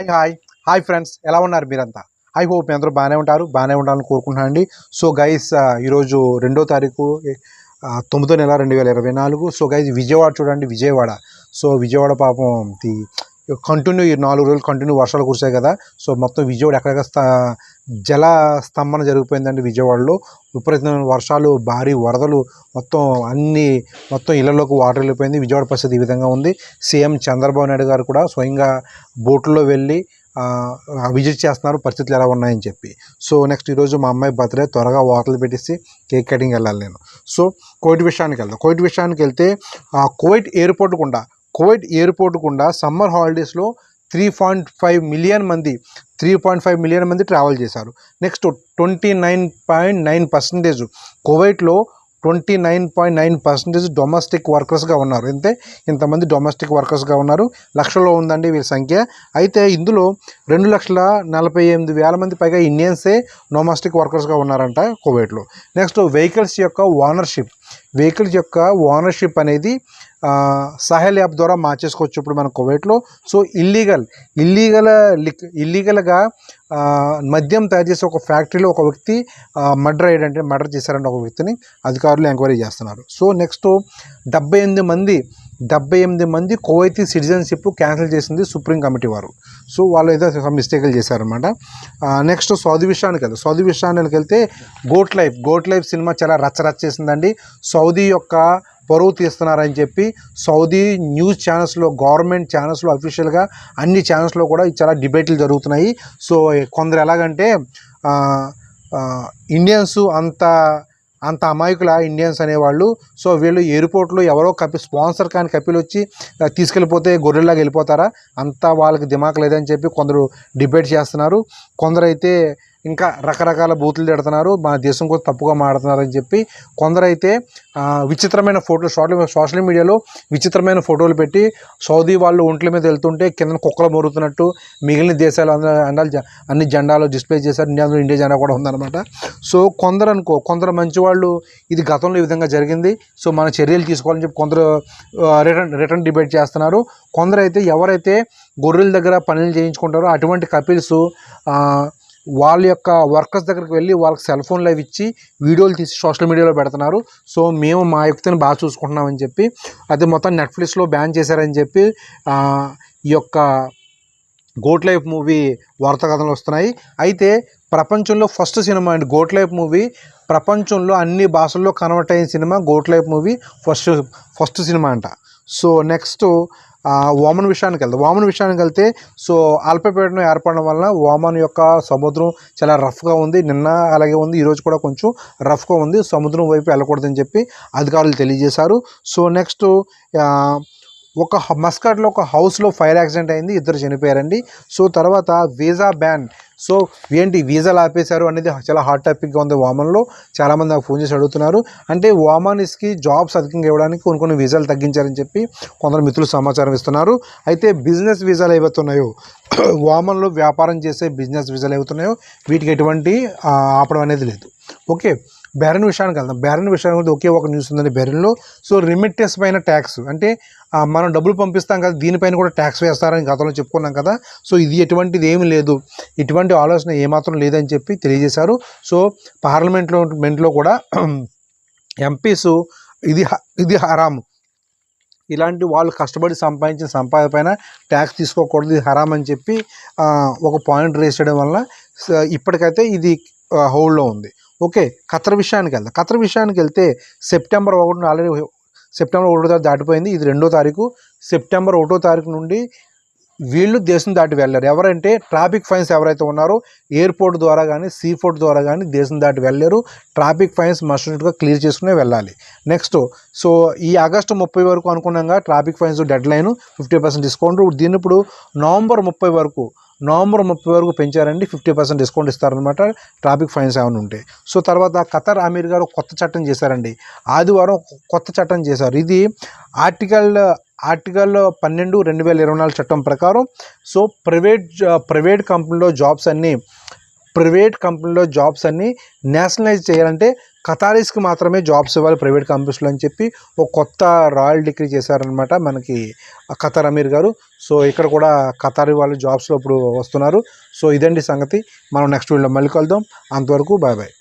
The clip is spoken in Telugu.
హాయ్ హాయ్ హాయ్ ఫ్రెండ్స్ ఎలా ఉన్నారు మీరంతా? ఐ హోప్ మీ అందరూ బాగానే ఉంటారు బాగానే ఉండాలని కోరుకుంటున్నాను అండి సో గైస్ ఈరోజు రెండో తారీఖు తొమ్మిదో నెల రెండు వేల ఇరవై నాలుగు. సో గైస్ విజయవాడ చూడండి విజయవాడ. సో విజయవాడ పాపం ది కంటిన్యూ ఈ నాలుగు రోజులు కంటిన్యూ వర్షాలు కురిసాయి కదా. సో మొత్తం విజయవాడ ఎక్కడెక్కడ జల స్తంభన జరిగిపోయిందండి విజయవాడలో. విపరీతమైన వర్షాలు భారీ వరదలు మొత్తం అన్ని మొత్తం ఇళ్ళలోకి వాటర్ వెళ్ళిపోయింది. విజయవాడ పరిస్థితి ఈ విధంగా ఉంది. సీఎం చంద్రబాబు నాయుడు గారు కూడా స్వయంగా బోట్లో వెళ్ళి విజిట్ చేస్తున్నారు. పరిస్థితులు ఎలా ఉన్నాయని చెప్పి. సో నెక్స్ట్ ఈరోజు మా అమ్మాయి బర్త్డే. త్వరగా వాటర్లు పెట్టేసి కేక్ కటింగ్ వెళ్ళాలి నేను. సో కోవిడ్ విషయానికి వెళ్దాం. కోవిడ్ విషయానికి వెళ్తే ఆ, ఎయిర్పోర్ట్ గుండా కోవిడ్ ఎయిర్పోర్ట్ గుండా సమ్మర్ హాలిడేస్లో త్రీ పాయింట్ ఫైవ్ మిలియన్ మంది త్రీ పాయింట్ ఫైవ్ మిలియన్ మంది ట్రావెల్ చేశారు. Next twenty nine point nine percentage కువైట్లో twenty nine point nine percentage domestic వర్కర్స్గా ఉన్నారు. అంతే ఇంతమంది డొమెస్టిక్ వర్కర్స్గా ఉన్నారు. లక్షల్లో ఉందండి వీళ్ళ సంఖ్య. అయితే ఇందులో రెండు లక్షల నలభై ఎనిమిది వేల మంది పైగా ఇండియన్సే డొమెస్టిక్ వర్కర్స్గా ఉన్నారంట కువైట్లో నెక్స్ట్ వెహికల్స్ యొక్క ఓనర్షిప్ వెహికల్స్ యొక్క ఓనర్షిప్ అనేది సహెల్ యాప్ ద్వారా మార్చేసుకోవచ్చు ఇప్పుడు మన కువైట్లో. సో ఇల్లీగల్ ఇల్లీగల్ లిక్ ఇల్లీగల్గా మద్యం తయారు చేసే ఒక ఫ్యాక్టరీలో ఒక వ్యక్తి మర్డర్ అయ్యాడంటే మర్డర్ చేశారంటే ఒక వ్యక్తిని అధికారులు ఎంక్వైరీ చేస్తున్నారు. సో నెక్స్ట్ డెబ్బై ఎనిమిది మంది డెబ్బై ఎనిమిది మంది కువైతీ సిటిజన్షిప్ క్యాన్సిల్ చేసింది సుప్రీం కమిటీ వారు. సో వాళ్ళు ఏదో మిస్టేక్లు చేశారనమాట నెక్స్ట్ సౌదీ విషయానికి వెళ్తే సౌదీ విషయానికి వెళ్తే goat life goat life cinema చాలా రచ్చరచ్చ చేసిందండి. సౌదీ యొక్క పరువు తీస్తున్నారని చెప్పి సౌదీ న్యూస్ ఛానల్స్లో గవర్నమెంట్ ఛానల్స్లో అఫీషియల్గా అన్ని ఛానల్స్లో కూడా చాలా డిబేట్లు జరుగుతున్నాయి. సో కొందరు ఎలాగంటే ఇండియన్స్ అంత అంత అమాయకుల ఇండియన్స్ అనేవాళ్ళు. సో వీళ్ళు ఎయిర్పోర్ట్లో ఎవరో కపి స్పాన్సర్ కానీ కపిలు వచ్చి తీసుకెళ్ళిపోతే గొర్రెల్లాగా వెళ్ళిపోతారా? అంతా వాళ్ళకి దిమాక్ లేదని చెప్పి కొందరు డిబేట్ చేస్తున్నారు. కొందరైతే ఇంకా రకరకాల బూతులు తిడుతున్నారు. మన దేశం కోసం తప్పుగా మాడుతున్నారని చెప్పి కొందరైతే విచిత్రమైన ఫోటోలు సోషల్ సోషల్ మీడియాలో విచిత్రమైన ఫోటోలు పెట్టి సౌదీ వాళ్ళు ఒంట్ల మీద వెళ్తుంటే కింద కుక్కలు మొరుగుతున్నట్టు మిగిలిన దేశాలు అందరూ అన్ని జెండాలు డిస్ప్లే చేశారు. ఇండియాలో ఇండియా జెండా కూడా ఉందన్నమాట. సో కొందరు అనుకో కొందరు మంచి వాళ్ళు ఇది గతంలో ఈ విధంగా జరిగింది. సో మన చర్యలు తీసుకోవాలని చెప్పి కొందరు రిటర్న్ రిటర్న్ డిబేట్ చేస్తున్నారు. కొందరైతే ఎవరైతే గొర్రెల దగ్గర పనులు చేయించుకుంటారో అటువంటి కపిల్స్ వాళ్ళ యొక్క వర్కర్స్ దగ్గరికి వెళ్ళి వాళ్ళకి సెల్ ఫోన్లు అవి ఇచ్చి వీడియోలు తీసి సోషల్ మీడియాలో పెడుతున్నారు. సో మేము మా యుక్తిని బాగా చూసుకుంటున్నామని చెప్పి అది మొత్తం నెట్ఫ్లిక్స్లో బ్యాన్ చేశారని చెప్పి ఈ యొక్క గోట్ లైఫ్ మూవీ వార్తా కథలు వస్తున్నాయి. అయితే ప్రపంచంలో ఫస్ట్ సినిమా అండి గోట్ లైఫ్ మూవీ. ప్రపంచంలో అన్ని భాషల్లో కన్వర్ట్ అయిన cinema goat life movie first first cinema అంట. సో నెక్స్ట్ ఓమన్ విషయానికి వెళ్తాం ఓమన్ విషయానికి వెళ్తే సో అల్పపీడనం ఏర్పడడం వలన ఓమన్ యొక్క సముద్రం చాలా రఫ్గా ఉంది. నిన్న అలాగే ఉంది. ఈరోజు కూడా కొంచెం రఫ్గా ఉంది. సముద్రం వైపు వెళ్ళకూడదని చెప్పి అధికారులు తెలియజేశారు. సో నెక్స్ట్ ఒక మస్కట్లో ఒక హౌస్లో ఫైర్ యాక్సిడెంట్ అయింది ఇద్దరు చనిపోయారండి. సో తర్వాత వీసా బ్యాన్. సో ఏంటి వీసాలు ఆపేశారు అనేది చాలా హాట్ టాపిక్గా ఉంది వామన్లో. చాలామంది నాకు ఫోన్ చేసి అడుగుతున్నారు. అంటే వామానిస్కి జాబ్స్ అధికంగా ఇవ్వడానికి కొన్ని కొన్ని వీసాలు తగ్గించారని చెప్పి కొందరు మిత్రులు సమాచారం ఇస్తున్నారు. అయితే బిజినెస్ వీసాలు ఏవైతున్నాయో వామన్లో వ్యాపారం చేసే బిజినెస్ వీసాలు ఏవైతున్నాయో వీటికి ఎటువంటి ఆపడం అనేది లేదు. ఓకే. బెరన్ విషయానికి వెళ్దాం. బెరన్ విషయానికి ఒకే ఒక న్యూస్ ఉందండి బెరన్లో సో రిమిట్టెన్స్ పైన ట్యాక్స్ అంటే మనం డబ్బులు పంపిస్తాం కదా దీనిపైన కూడా ట్యాక్స్ వేస్తారని గతంలో చెప్పుకున్నాం కదా. సో ఇది ఎటువంటిది ఏమీ లేదు. ఇటువంటి ఆలోచన ఏమాత్రం లేదని చెప్పి తెలియజేశారు. సో పార్లమెంట్లో మెంట్లో కూడా ఎంపీస్ ఇది ఇది హరాము ఇలాంటి వాళ్ళు కష్టపడి సంపాదించిన సంపాదన పైన ట్యాక్స్ తీసుకోకూడదు ఇది హరామ్ అని చెప్పి ఒక పాయింట్ రేస్ చేయడం వల్ల ఇప్పటికైతే ఇది హోల్డ్లో ఉంది. ఓకే ఖతర్ విషయానికి వెళ్దాం. ఖతర్ విషయానికి వెళ్తే సెప్టెంబర్ ఒకటి ఆల్రెడీ సెప్టెంబర్ ఒకటో తారీఖు దాటిపోయింది. ఇది రెండో తారీఖు. సెప్టెంబర్ ఒకటో తారీఖు నుండి వీళ్ళు దేశం దాటి వెళ్ళారు ఎవరంటే ట్రాఫిక్ ఫైన్స్ ఎవరైతే ఉన్నారో ఎయిర్పోర్ట్ ద్వారా కానీ సీ ఫోర్ట్ ద్వారా కానీ దేశం దాటి వెళ్ళారు ట్రాఫిక్ ఫైన్స్ మస్ట్గా క్లియర్ చేసుకునే వెళ్ళాలి. నెక్స్ట్ సో ఈ ఆగస్టు ముప్పై వరకు అనుకున్నాగా traffic fines deadline fifty percent discount. దీన్ని ఇప్పుడు నవంబర్ ముప్పై వరకు నవంబర్ ముప్పై వరకు పెంచారండి ఫిఫ్టీ పర్సెంట్ డిస్కౌంట్ ఇస్తారనమాట ట్రాఫిక్ ఫైన్స్ ఏమైనా ఉంటే. సో తర్వాత ఖతర్ అమీర్ గారు కొత్త చట్టం చేశారండి. ఆదివారం కొత్త చట్టం చేశారు. ఇది ఆర్టికల్ ఆర్టికల్ పన్నెండు రెండు వేల ఇరవై నాలుగు చట్టం ప్రకారం సో ప్రైవేట్ ప్రైవేట్ కంపెనీలో జాబ్స్ అన్నీ ప్రైవేట్ కంపెనీలో జాబ్స్ అన్నీ నేషనలైజ్ చేయాలంటే ఖతారీస్కి మాత్రమే జాబ్స్ ఇవ్వాలి ప్రైవేట్ కంపెనీస్లో అని చెప్పి ఒక కొత్త రాయల్ డిగ్రీ చేశారనమాట మనకి ఖతార్ అమీర్ గారు. సో ఇక్కడ కూడా ఖతారీ వాళ్ళు జాబ్స్లో ఇప్పుడు వస్తున్నారు. సో ఇదండి సంగతి. మనం నెక్స్ట్ వీడియోలో మళ్ళీ కలుద్దాం. అంతవరకు బాయ్ బాయ్.